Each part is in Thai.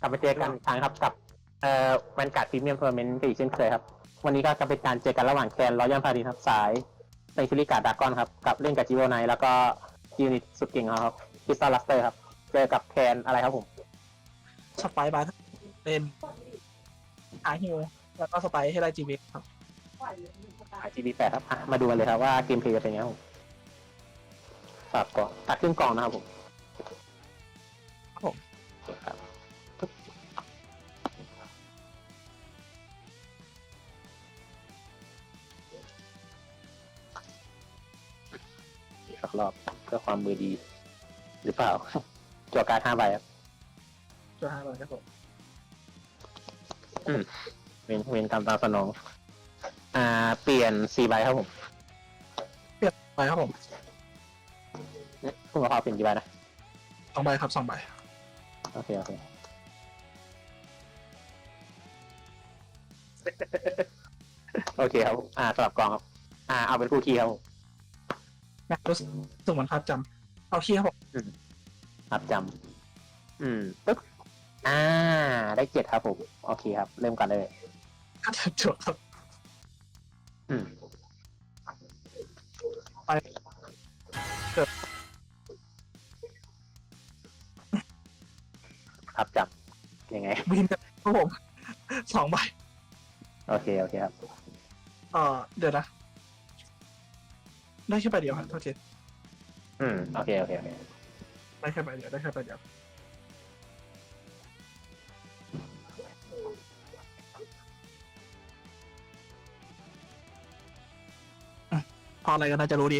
กลับมาเจอกันอีกครั้งครับกับเอ่อแวนการ์ดพรีเมียมทัวร์นาเมนต์อีกเช่นเคยครับ วันนี้ก็จะเป็นการเจอกันระหว่างแคนรอยัลพารินครับสายในชิลิการ์ดากอนครับกับเล่นกับจิโวไนแล้วก็ยูนิตสุดเก่งของเขาครับคริสตัลลัสเตอร์ครับ เจอกับแคนอะไรครับผม สไปร์บาร์เป็นอาฮิวแล้วก็สไปร์ให้ได้จีบีครับ RGB 8 ครับอะมาดูกันเลยครับว่าเกมเพลย์จะเป็นยังไงครับผมฝากก่อนตัดครึ่งกล่องนะครับผมครับผมโอเคครับ กสักรอบเพื่อความมือดี หรือเปล่าจวการดห้าใบครับจุดห้าเลยครับผมเวนเวนกรรมตามสนอง อ่า เปลี่ยนสี่ใบครับผมไปครับผมเนี่ยคุณมาพาเปลี่ยนกี่ใบนะสองใบครับสองใบโอเคโอเคโอเคครับผมอ่าสลับกองครับ อ่า เอาเป็นคู่คีย์ครับผม แม็กรู้สึกเหมือนครับจำเอาขี้ครับผมครับจำอืมปึ๊บอ่า ได้เจ็ดครับผม โอเคครับ เริ่มกันเลยก็จะจบครับ อืมไปเกิดครับจำยังไง บินกันครับผมสองใบ โอเค โอเคครับ เอ่อเดี๋ยวนะ ได้แค่ใบเดียวครับโทษทีอืมโอเคโอเคโอเคได้แค่ใบเดียวได้แค่ใบเดียวอืมพออะไรก็น่าจะรู้ดี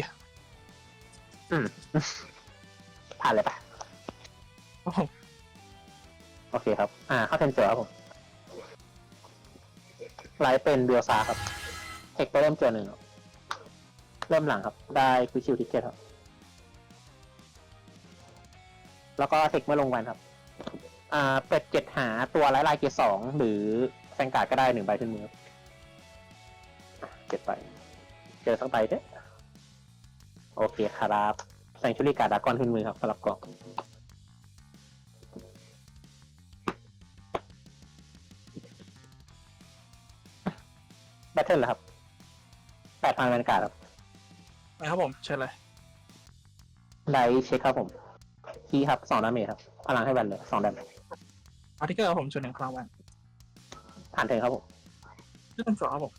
อืมผ่านเลยปะครับผมโอเคครับ อ่าเข้าเทนเจอครับผมไลฟ์เป็นเบียซาครับเทคไปเริ่มเจอหนึ่งครับ เริ่มหลังครับ ได้คือคิวทิเกตครับ แล้วก็เทคเมื่อลงวันครับ อ่า เป็ดเจ็ดหาตัวไร้ลายเกียร์สองหรือแซงการ์ดก็ได้หนึ่งใบขึ้นมือเจ็ดใบ เจอสักใบเด้อโอเคครับแซงชุรีการ์ดดากอนขึ้นมือครับสำหรับกล่องแบทเทิลเหรอครับแปดพันบรรยากาศครับ ไปครับผมเชิญเลยไดเช็คครับผมคีย์ครับสองดาเมจครับพลังให้แบนเลยสองดาเมจอาร์ติเกอร์ครับผมชวนหนึ่งครั้งวันผ่านเทิงครับผมเรื่องสองครับผม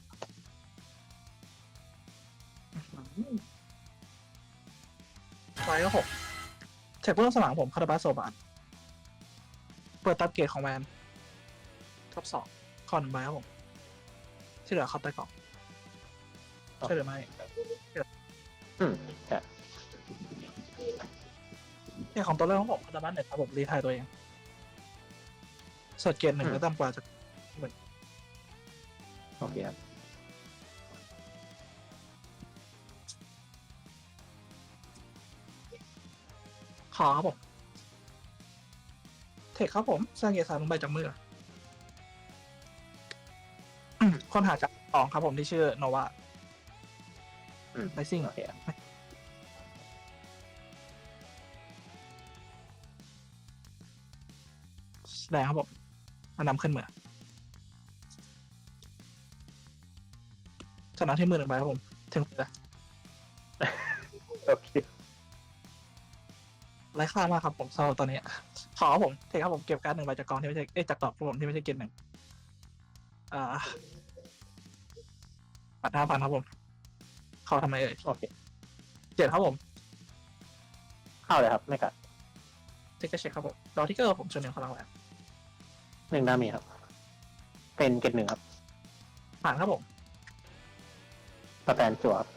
ไปครับผมเช็คเรื่องสนามผมคาราบาโซบานเปิดตับเกตของแวนท็อปสองคอนใบครับผมที่เหลือเข้าใต้กล่องใช่หรือไม่ อืมใช่เนี่ยของตัวเลือกของผมคาราบาเนี่ยครับผมรีไทายตัวเองสดเกตหนึ่งก็ต่ำกว่าจะโอเคครับขอครับผม เทคครับผมสร้างเกียร์สามลงไปจากมืออืมค้นหาจากสองครับผมที่ชื่อโนวา อืมไ i ซิ่งโอเคครับแสดงครับผมมานำขึ้นมือชนะที่มือหนึ่งใบครับผม ถึงมือแล้วโอเคไร้ค่ามากครับผมสำหรับตอนนี้ ขอครับผมเทคครับผมเก็บการ์ดหนึ่งใบจากกองที่ไม่ใช่เอ้ยจากดอกครับผมที่ไม่ใช่เกณฑ์หนึ่งอ่าปัดห้าพันครับผม เข้าทำไมเอ่ยโอเคเจ็ดครับผมเข้าเลยครับ ไม่กัดเทคเช็คครับผมดอที่เกอร์ผมชนหนึ่งพลังแหวนหนึ่งดาเมจครับ เป็นเกตหนึ่งครับผ่านครับผมสแตนจั่วครับ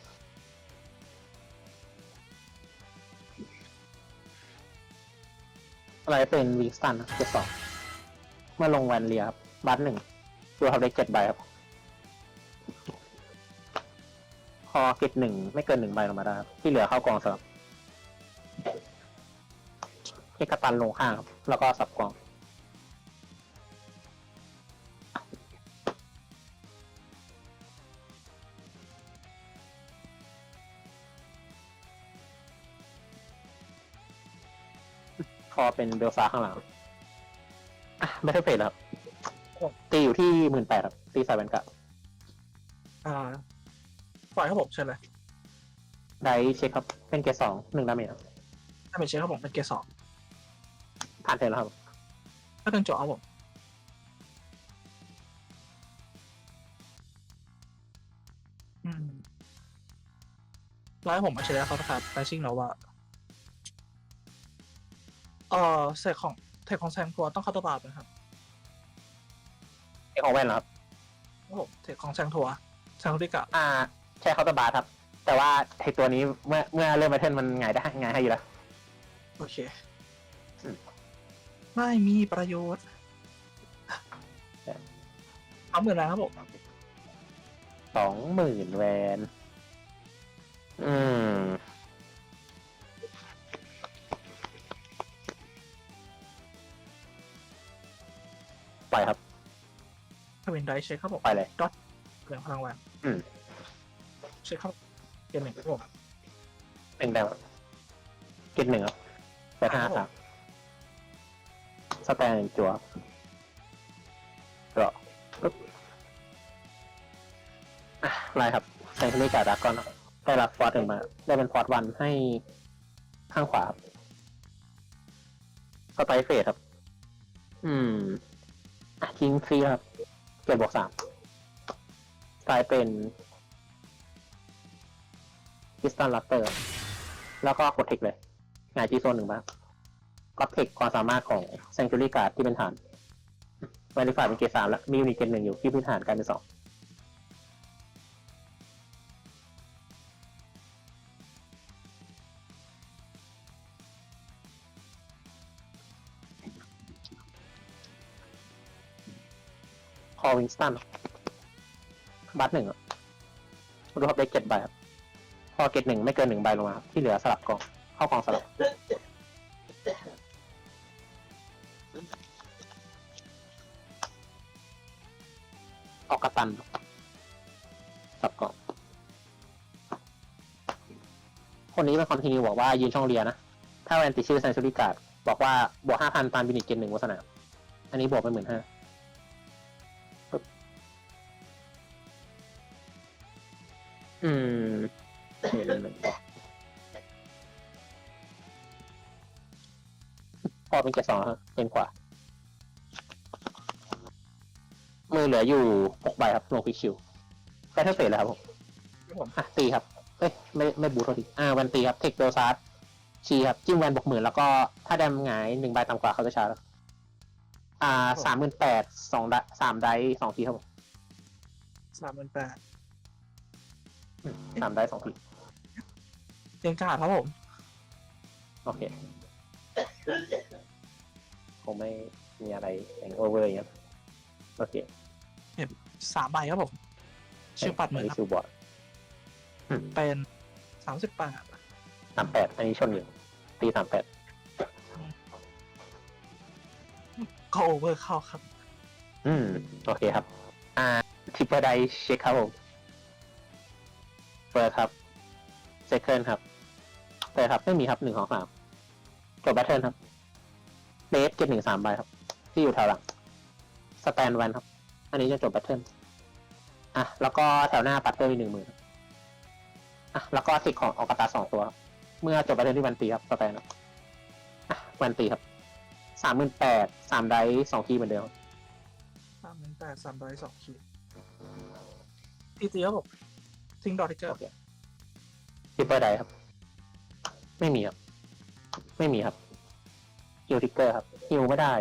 อะไรเป็นวิงสตันเจ็ดสองเมื่อลงแวนเลียครับบัตหนึ่งตัวเขาได้เจ็ดใบครับ อเกตหนึ่งไม่เกินหนึ่งใบลงมาได้ครับที่เหลือเข้ากองสลับเอกตันลงข้างครับ แล้วก็สับกองพอเป็นเบลซาข้างหลังอะไม่ใช่เฟสครับ ตีอยู่ที่หมื่นแปดครับ ตีใส่แวนกะอ่า ปล่อยครับผมเชิญเลยได้เช็คครับเป็นเกรดสองหนึ่งดาเมจครับถ้าเป็นเช็คครับผมเป็นเกรดสองผ่านเทิร์นแล้วครับถ้าเป็นโจครับผมอืมแล้วให้ผมมาเช็คเขานะครับไ i ชิ่งแล้วว่าเออเสกของเทคของแซงทัวต้องเข้าตัวบาทนะครับเอ็กของแวนเหรอครับครับผมเทคของแซงทัวแซงทัวริกะอ่า ใช่เคาน์เตอร์บาร์ครับ แต่ว่าไอตัวนี้เมื่อเมื่อเริ่มมาเทิร์นมันไงายได้ไงายให้อยู่แล้ว โอเคอืมไม่มีประโยชน์ใช่เอาหมื่นแล้วครับผมสองหมื่นแวน อืม ไปครับถ้าเป็นไดเช็คครับผมไปเลยเหลืองพลังแหวนอืม เช็คครับเกมหนึ่งครับผมหนึ่งแดงครับเกตหนึ่งครับแปดห้าคครัรับบสแตนจัวรอปึ๊บอะไล่ครับแซงคิลี่กับดากอนครับได้รับฟอร์ดหนึ่งมา ได้เป็นฟอร์ดวันให้ข้างขวาครับสไตล์เฟสครับ อืมอะทิ้งฟรีครับเจ็ดบวกสามกลายเป็น พิสตันลัตเตอร์ แล้วก็กดเทคเลยงายจีโซนหนึ่งบ้างก็เทคความสามารถของ Sanctuary Guard ที่เป็นฐาน v ว r i ฟายเป็นเกรดสามแล้ว มียูนิตเกรดหนึ่งอยู่ที่พื้นฐานกลารเป็นสองคอวิงสตันบัตหนึ่งอะรูปได้เจ็ดใบครับ พอเกตหนึ่งไม่เกินหนึ่งใบลงมาครับที่เหลือสลับกอง เข้ากองสลับ ออกกระตันสลับกอง คนนี้เป็นคอนทินิวบอกว่ายืนช่องเรียนะ ถ้าแวนติดชื่อแซนซูริการ์ดบอกว่าบวกห้าพันตามบินิตเกนหนึ่งบนสนามอันนี้บวกไปหมื่นห้าอืม พอเป็นเจ็ดสองแล้วครับเป็นกว่ามือเหลืออยู่หกใบครับลงพิกชิวแพทเทิร์นเฟสเลยครับผมครับผมอะตีครับเอ้ยไม่ไม่บูทโทษทีอ่าแวนตีครับเทคเบลซาร์ชีครับจิ้มแวนบวกหมื่นแล้วก็ถ้าแดมหงายหนึ่งใบต่ำกว่าเขาจะชาร์จแล้วอ่าสามหมื่นแปดสองสามไดสองทีครับผมสามหมื่นแปดอืมสามไดสองที เรียนการ์ดครับผม โอเค คงไม่มีอะไรอย่างโอเวอร์อย่างเงี้ยโอเคสามใบครับผม ชื่อปัดเหมือนนคนี้รับชื่อบอร์ดเป็นสามสิบแปดสามแปดอันนี้ชนอยู่ตีสามแปดก็โอเวอร์เข้าครับ อืม โอเคครับ อ่าทิปเปอร์ไดเช็คครับผมเปิดครับ เซคันครับ เปิดครับ ไม่มีครับหนึ่งของสามจบแบทเทิลครับเบสเก็บหนึ่งสามใบครับ ที่อยู่แถวหลัง สแตนวันครับ อันนี้จะจบแบทเทิลอะ แล้วก็แถวหน้าปัดเตอร์อีกหนึ่งหมื่นครับอะ แล้วก็สิกของออกกาตาสองตัวครับเมื่อจบแบทเทิลที่วันตีครับ สแตนครับอะวันตีครับสามหมื่นแปดสามไดสองทีเหมือนเดิมสามหมื่นแปดสามใบสองขีดทีตีครับผมทิ้งดอททิกเกอร์โอเคทิปเปอร์ไดครับ ไม่มีครับ ไม่มีครับฮิวทิกเกอร์ครับฮิวไม่ได้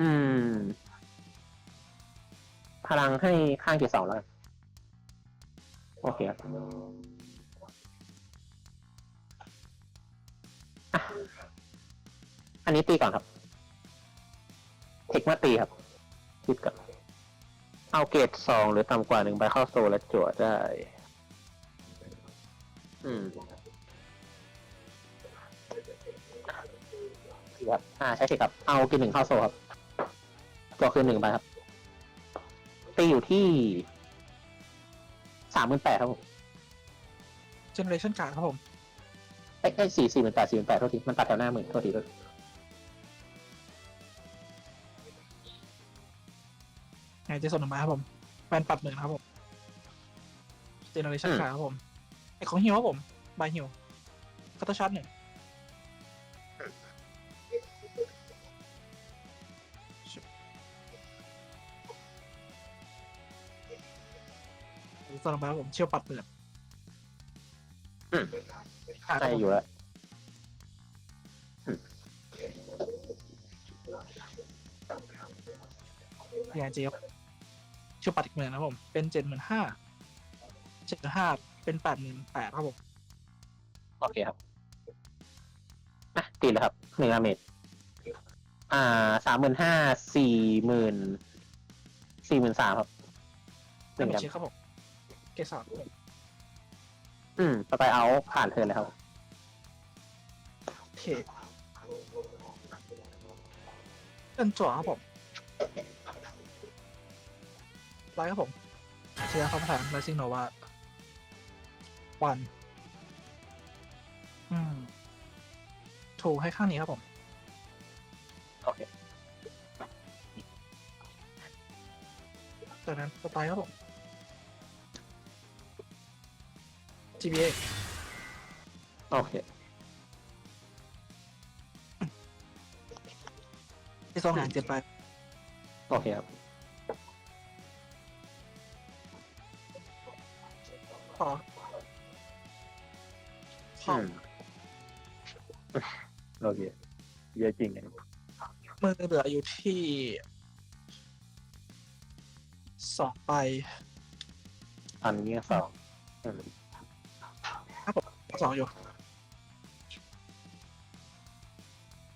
อืม พลังให้ข้างเกียร์สองแล้วกันโอเคครับอะอันนี้ตีก่อนครับ เทคมาตีครับ คิดก่อนเอาเกรดสองหรือต่ำกว่าหนึ่งใบเข้าโซลและจั่วได้ อืม ครับอ่าใช่สิครับเอากินหนึ่งเข้าโซครับตัวคือหนึ่งไปครับ ตีอยู่ที่สามหมื่นแปดครับผมเจเนเรชันการ์ดครับผมเอ้ยเอ้ยสี่สี่หมื่นแปดสี่หมื่นแปดโทษทีมันตัดแถวหน้าหมื่นโทษทีด้วยไงเจสันหนึ่งใบครับผมแวนปัดหมื่นครับผมเจเนอเรชั่นอืมขาครับผมไอของฮิวครับผมใบฮิวคัตเตอร์ชาร์จหนึ่ง สำหรับครับผมเชี่ยวปัดเปิดอืม ขาคใช่รับผมอยู่แล้วยังไงเจี๊ยบเชี่ยวปัดอีกหมื่นนะครับผม เป็นเจ็ดหมื่นห้าเจ็ดหมื่นห้าเป็นแปดหมื่นแปดครับผมโอเคครับอะตีเลยครับหนึ่งอาเมดอ่าสามหมื่นห้าสี่หมื่นสี่หมื่นสามครับหหนึ่นึ่งงครับเช็คครับผมเก สรครับผมอืมต่อไปเอาผ่านเทิร์นเลยครับโอเคเป็นจั่วครับผมไลท์ครับผมเชียร์คำถามไลซิงโนวาวันอืมถูกให้ข้างนี้ครับผม โอเคจากนั้นสไตล์ครับผม GBA โอเคที่สองหารเจ็ดไปโอเคครับต่อเข้าอืมโอเคเยอะจริงเลยมือเหลืออยู่ที่สองใบตอนนี้สองอืม สองอยู่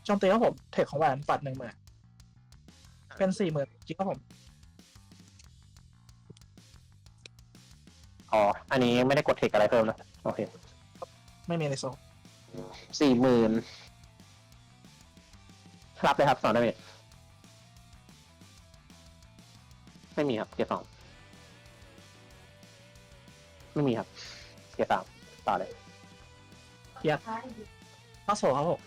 โจมตีครับผม เทคของแหวนปัดหนึ่งหมื่นเป็นสี่หมื่นจริงครับผม อ๋อ อันนี้ไม่ได้กดเทคอะไรเพิ่มนะ โอเค ไม่มีในโซนสี่หมื่นรับเลยครับสองดาเมจไม่มีครับ เกียร์สอง ไม่มีครับ เกียร์สามต่อเลย ยัดเข้าโซครับผม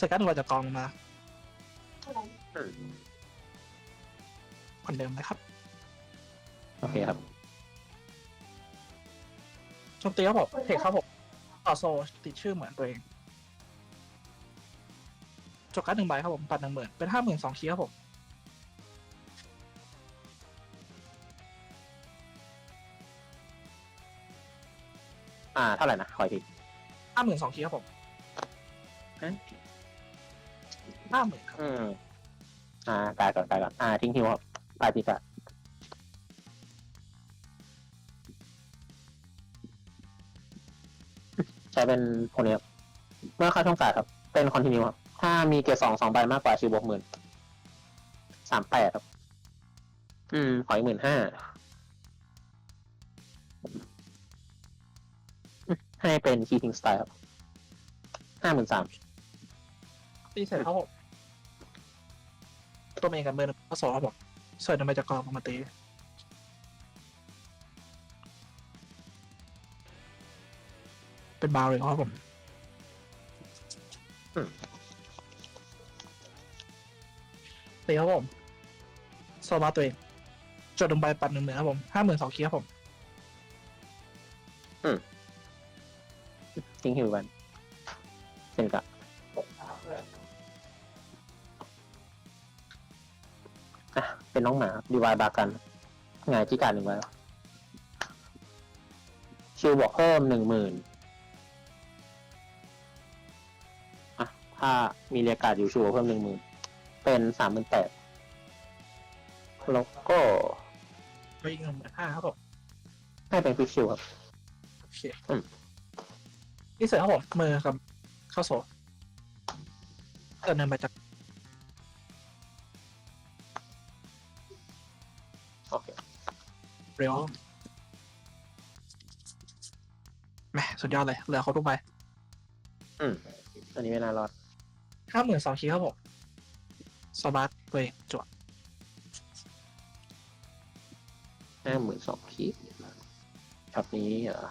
สกัดหัวจากกองลงมาอืมคนเดิมนะครับ โอเคครับโจมตีครับผมเทคครับผมต่อโซติดชื่อเหมือนตัวเองจกการ์ดหนึ่งใบครับผมปัดหนึ่งหมื่นเป็นห้าหมื่นสองคีย์ครับผม ห้าหมื่นสองคีย์ครับผมฮะ ห้าหมื่นครับ อืม อ่ากายก่อนกายก่อน อ่า ทิ้งฮิวครับปลายปีกอะใช้เป็นคนนี้ครับเมื่อเข้าช่องสายครับ เป็นคอนติเนียครับ ถ้ามีเกียร์สองสองใบมากกว่าชิวบวกหมื่นสามแปดครับ อืม ขออีกหมื่นห้า เป็นคีทิงสไตล์ครับห้าหมื่นสามตีเสร็จครับผมตัวเองกับเบอร์ข้อสองครับผมเสิร์ฟนำไปจากกองออกมาตีเป็นบาวเลยครับผมอืมตีครับผมโซมาตัวเอง จดลงใบปัดหนึ่งหมื่นครับผมห้าหมื่นสองคีย์ครับผม ทิ้งฮิวกันเซนกะอะเป็นน้องหมาดีวายบากันหงายจิการหนึ่งไว้ชิวบอกเพิ่มหนึ่งหมื่นอะถ้ามีเรียกการดอยู่ชิวบอกเพิ่มหนึ่งหมื่นเป็นสามหมื่นแปดแล้วก็ไปอีกหนึ่งหมื่นห้าครับผมให้เป็นฟิกชิวครับโอเคอืม นี่เสร็จครับผมมือกับเข้าโซ่เกิดเนินไปจากโอเคเร็วแหมสุดยอดเลยเหลือเขาทุกใบอืมอันนี้ไม่น่ารอดห้าหมื่นสองคีย์ครับผมสบัตตัวเองจวดห้าหมื่นสองคีช็อตนี้เหรอ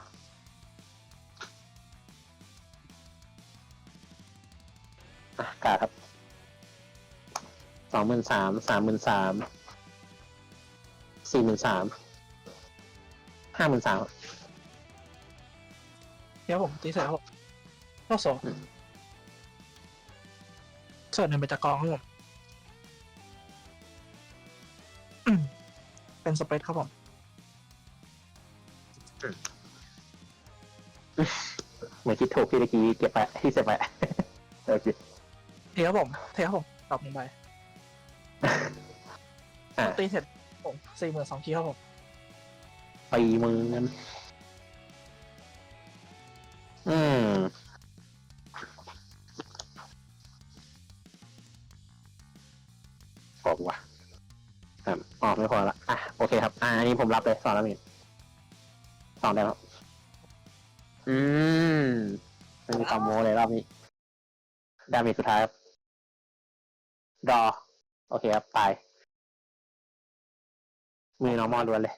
กาครับสองหมื่นสามสามหมื่นสามสี่หมื่นสามห้าหมื่นสามเดี๋ยวผมตีเสร็จครับผมรอบสองส่วนหนึ่งเป็นจากกองครับผมอืมเป็นสเปซครับผมเหมือนคิดถูกที่เมื่อกี้เก็บไปที่เสร็จไปโอเค เทครับผมเทครับผมตอบหนึ่งใบอะตีเสร็จผมสี่หมื่นสองคีครับผมตีมือกันอืมพอว่ะอะอ๋อไม่พอละอะโอเคครับ อะอันนี้ผมรับเลยสองแล้วมีสองได้แล้ว อืมไม่มีคอมโมเลยรอบนี้ ดาเมจสุดท้ายครับ รอโอเคครับ ตาย มีนอร์มอลล้วนเลย